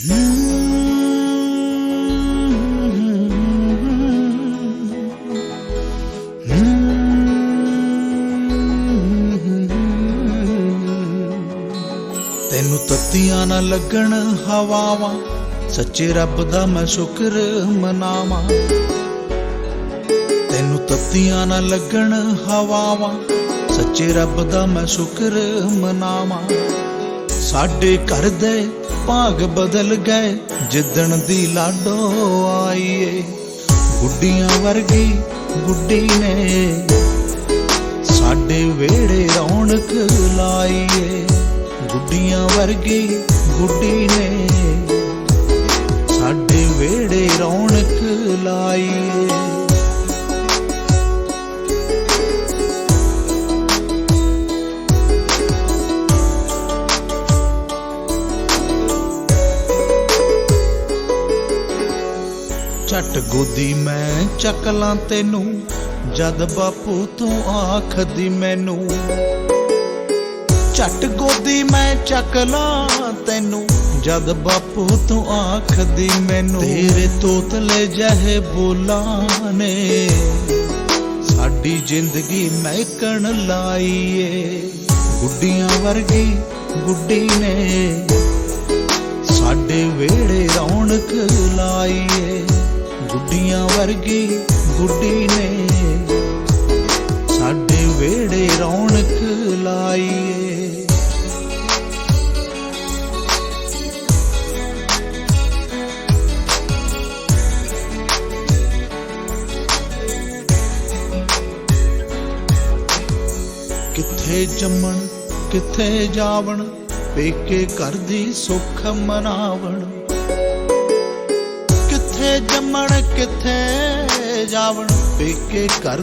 ਤੈਨੂੰ ਤੱਤੀਆਂ ਨਾ ਲੱਗਣ ਹਵਾਵਾਂ, ਸੱਚੇ ਰੱਬ ਦਾ ਮੈਂ ਸ਼ੁਕਰ ਮਨਾਵਾਂ। ਤੈਨੂੰ ਤੱਤੀਆਂ ਨਾ ਲੱਗਣ ਹਵਾਵਾਂ, ਸੱਚੇ ਰੱਬ ਦਾ ਮੈਂ ਸ਼ੁਕਰ ਮਨਾਵਾਂ। ਸਾਡੇ ਘਰ ਦੇ ਭਾਗ ਬਦਲ ਗਏ, ਜਿੱਦਣ ਦੀ ਲਾਡੋ ਆਈਏ। ਗੁੱਡੀਆਂ ਵਰਗੀ ਗੁੱਡੀ ਨੇ ਸਾਡੇ ਵੇੜੇ ਰੌਣਕ ਲਾਈਏ। ਗੁੱਡੀਆਂ ਵਰਗੀ ਗੁੱਡੀ ਨੇ ਸਾਡੇ ਵੇੜੇ ਰੌਣਕ ਲਾਈਏ। ਛੱਟ ਗੋਦੀ ਮੈਂ ਚੱਕਲਾਂ ਤੈਨੂੰ, ਜਦ ਬਾਪੂ ਤੂੰ ਆਖਦੀ ਮੈਨੂੰ। ਛੱਟ ਗੋਦੀ ਮੈਂ ਚੱਕਲਾਂ ਤੈਨੂੰ, ਜਦ ਬਾਪੂ ਤੂੰ ਆਖਦੀ ਮੈਨੂੰ। ਤੇਰੇ ਤੋਤਲੇ ਜਹੇ ਬੋਲਾਂ ਨੇ, ਸਾਡੀ ਜ਼ਿੰਦਗੀ ਮਹਿਕਣ ਲਾਈਏ। ਗੁੱਡੀਆਂ ਵਰਗੀ ਗੁੱਡੀ ਨੇ, ਸਾਡੇ ਵੇੜੇ ਵਰਗੀ ਗੁੱਡੀ ਨੇ ਸਾਡੇ ਵੇੜੇ ਰੌਣਕ ਲਾਈਏ। ਕਿੱਥੇ ਜੰਮਣ, ਕਿੱਥੇ ਜਾਵਣ, ਪੇਕੇ ਘਰ ਦੀ ਸੁੱਖ ਮਨਾਵਣ। ਕਿੱਥੇ ਜੰਮਣ ਕਿੱਥੇ? ਜਾਵਣ ਪੇਕੇ ਘਰ